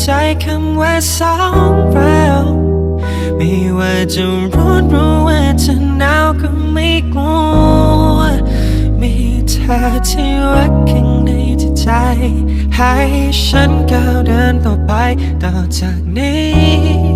ใจคำว่าสองเราไม่ว่าจะร้อนรู้ว่าจะหนาวก็ไม่กลัว มีเธอที่รักข้างในจิตใจ ให้ฉันก้าวเดินต่อไปต่อจากนี้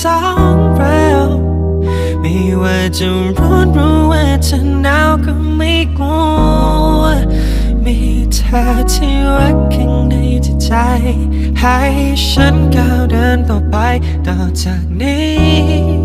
สองเราไม่ว่าจะร้อนหรือว่าจะหนาวก็ไม่กลัว มีเธอที่รักข้างในจิตใจ ให้ฉันก้าวเดินต่อไปต่อจากนี้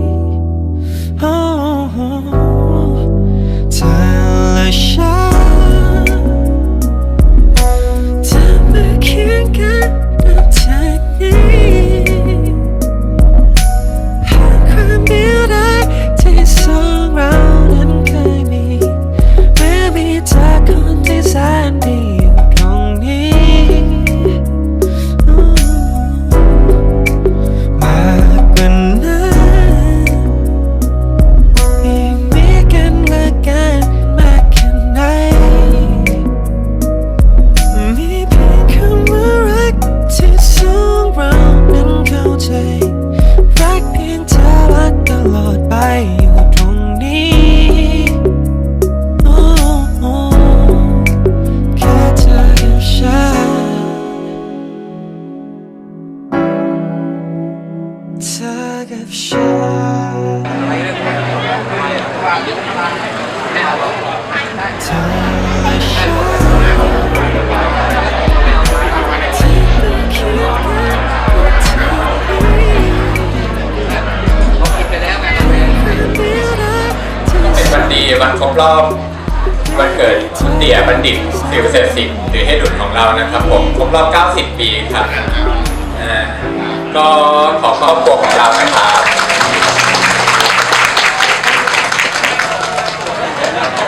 รบรอบวันเกิดคุณเตี่ยบัณฑิตสิวเศรษฐศิษย์หรือให้ดุลของเรานะครับผมครบรอบ 90 ปีครับอ่าก็ขอครอบครัวของเรานะครับ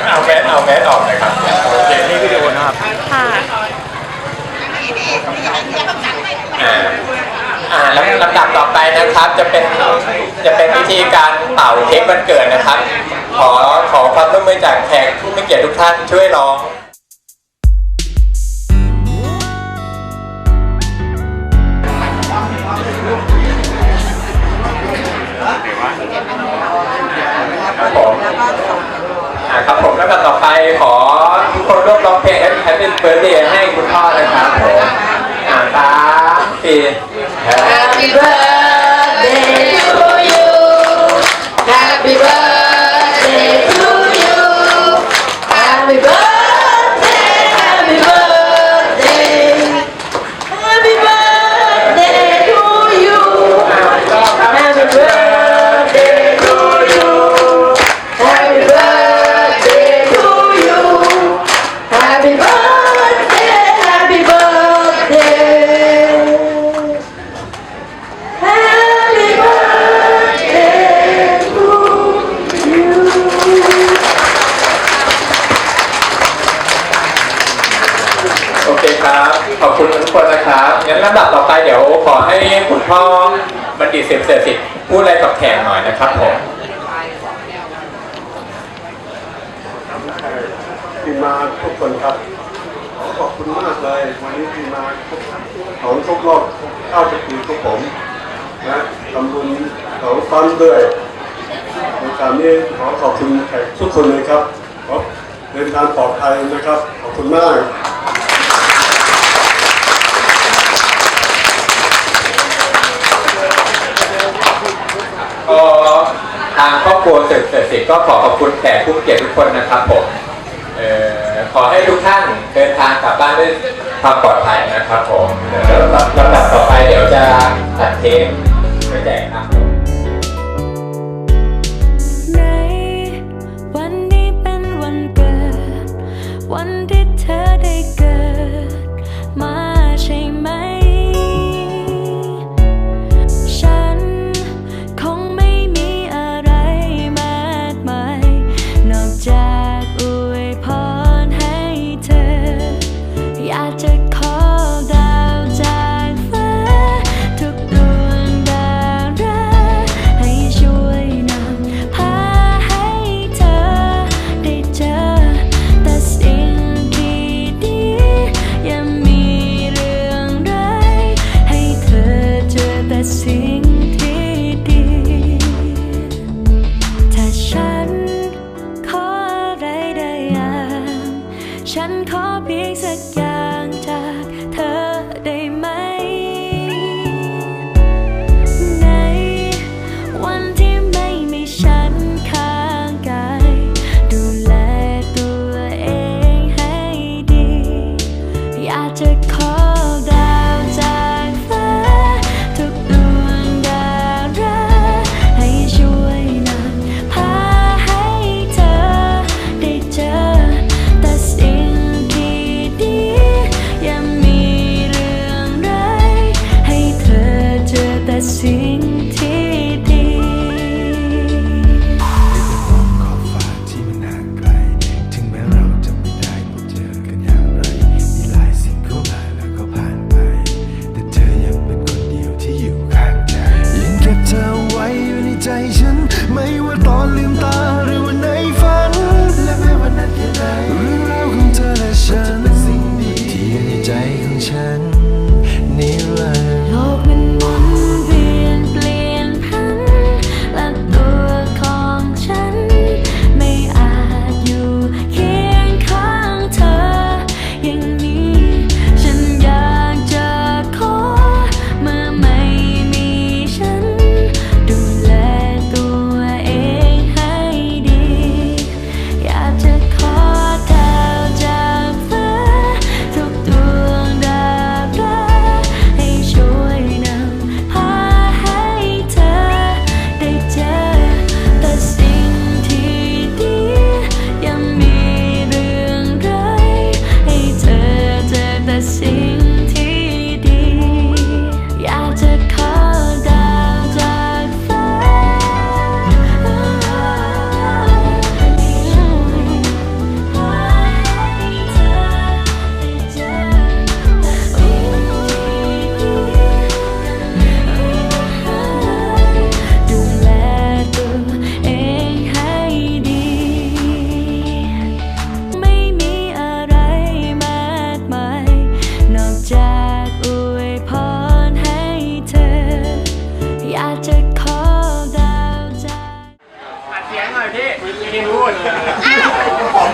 เอาแมสเอาแมสออกเลยครับโอเคนี่วิดีโอนะครับค่ะ อ่า อ่าแล้วลำดับต่อไปนะครับจะเป็นจะเป็นวิธีการเป่าเค้กวันเกิดนะครับ ขอขอความร่วมมือจากแขกผู้มีเกียรติทุกท่านช่วยร้องครับผมอ่าครับผมแล้วก็ต่อไปขอทุกคนร่วมร้องเพลง Happy Birthday ให้ คนนะครับงั้นลำดับต่อไปเดี๋ยวขอให้คุณพ่อบัณฑิตเสพเสสิทธิ์พูดอะไรกับแขกหน่อยนะครับผมที่มาทุกคนครับขอขอบคุณมากเลย วันนี้ที่มาเขาทุกรอบเข้าจะคืนทุกผมนะทำบุญเขาฟันด้วยในการนี้ขอขอบคุณแขกทุกคนเลยครับขอเดินทางปลอดภัยนะครับ ขอบคุณมาก ทางครอบครัวเสร็จเสร็จก็ขอขอบคุณแขกผู้เกียรติทุกคนนะครับผมเออขอให้ทุกท่านเดินทางกลับบ้านด้วยความปลอดภัยนะครับผมแล้วลำดับต่อไปเดี๋ยวจะตัดเทปไปแจกครับ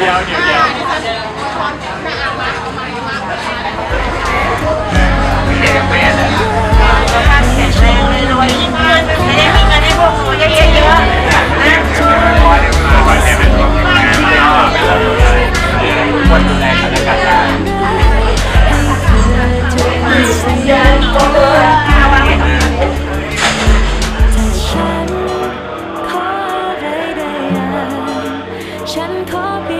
เดียวเดียวเดียวคนดูแลกันและกันได้ฉันขอเพีย